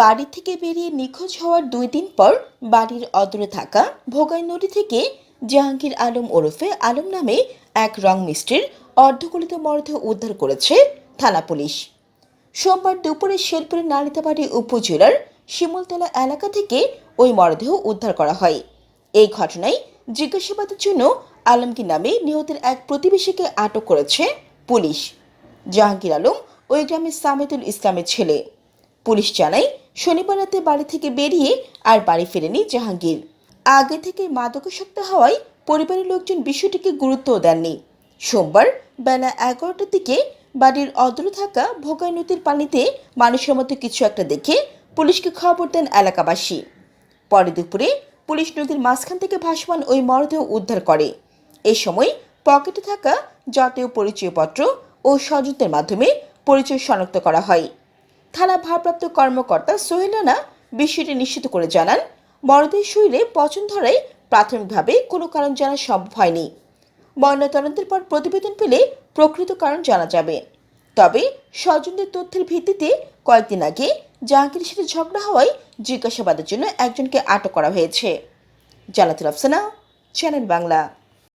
বাড়ি থেকে বেরিয়ে নিখোঁজ হওয়ার দুই দিন পর বাড়ির অদূরে থাকা ভোগাই নদী থেকে জাহাঙ্গীর আলম ওরফে আলম নামে এক রং মিস্ত্রির অর্ধগলিত মরদেহ উদ্ধার করেছে থানা পুলিশ। সোমবার দুপুরে শেরপুরের নালিতাবাড়ি উপজেলার শিমুলতলা এলাকা থেকে ওই মরদেহ উদ্ধার করা হয়। এই ঘটনায় জিজ্ঞাসাবাদের জন্য আলমগীর নামে নিহতের এক প্রতিবেশীকে আটক করেছে পুলিশ। জাহাঙ্গীর আলম ওই গ্রামের সামেদুল ইসলামের ছেলে। পুলিশ জানায় শনিবার রাতে বাড়ি থেকে বেরিয়ে আর বাড়ি ফেরেনি জাহাঙ্গীর। আগে থেকে মাদকাসক্ত হওয়ায় পরিবারের লোকজন বিষয়টিকে গুরুত্বও দেননি। সোমবার বেলা এগারোটার দিকে বাড়ির অদূরে থাকা ভোগাই নদীর পানিতে মানুষের মতো কিছু একটা দেখে পুলিশকে খবর দেন এলাকাবাসী। পরে দুপুরে পুলিশ নদীর মাঝখান থেকে ভাসমান ওই মরদেহ উদ্ধার করে। এই সময় পকেটে থাকা জাতীয় পরিচয়পত্র ও স্বজনদের মাধ্যমে পরিচয় শনাক্ত করা হয়। থানা ভারপ্রাপ্ত কর্মকর্তা সোহেল রানা বিষয়টি নিশ্চিত করে জানান মরদেহের শরীরে পচন ধরায় প্রাথমিকভাবে কোনো কারণ জানা সম্ভব হয়নি। ময়নাতদন্তের পর প্রতিবেদন পেলে প্রকৃত কারণ জানা যাবে। তবে স্বজনদের তথ্যের ভিত্তিতে কয়েকদিন আগে জাহাঙ্গীরের সাথে ঝগড়া হওয়ায় জিজ্ঞাসাবাদের জন্য একজনকে আটক করা হয়েছে। জানাতুল আফসানা, চ্যানেল বাংলা।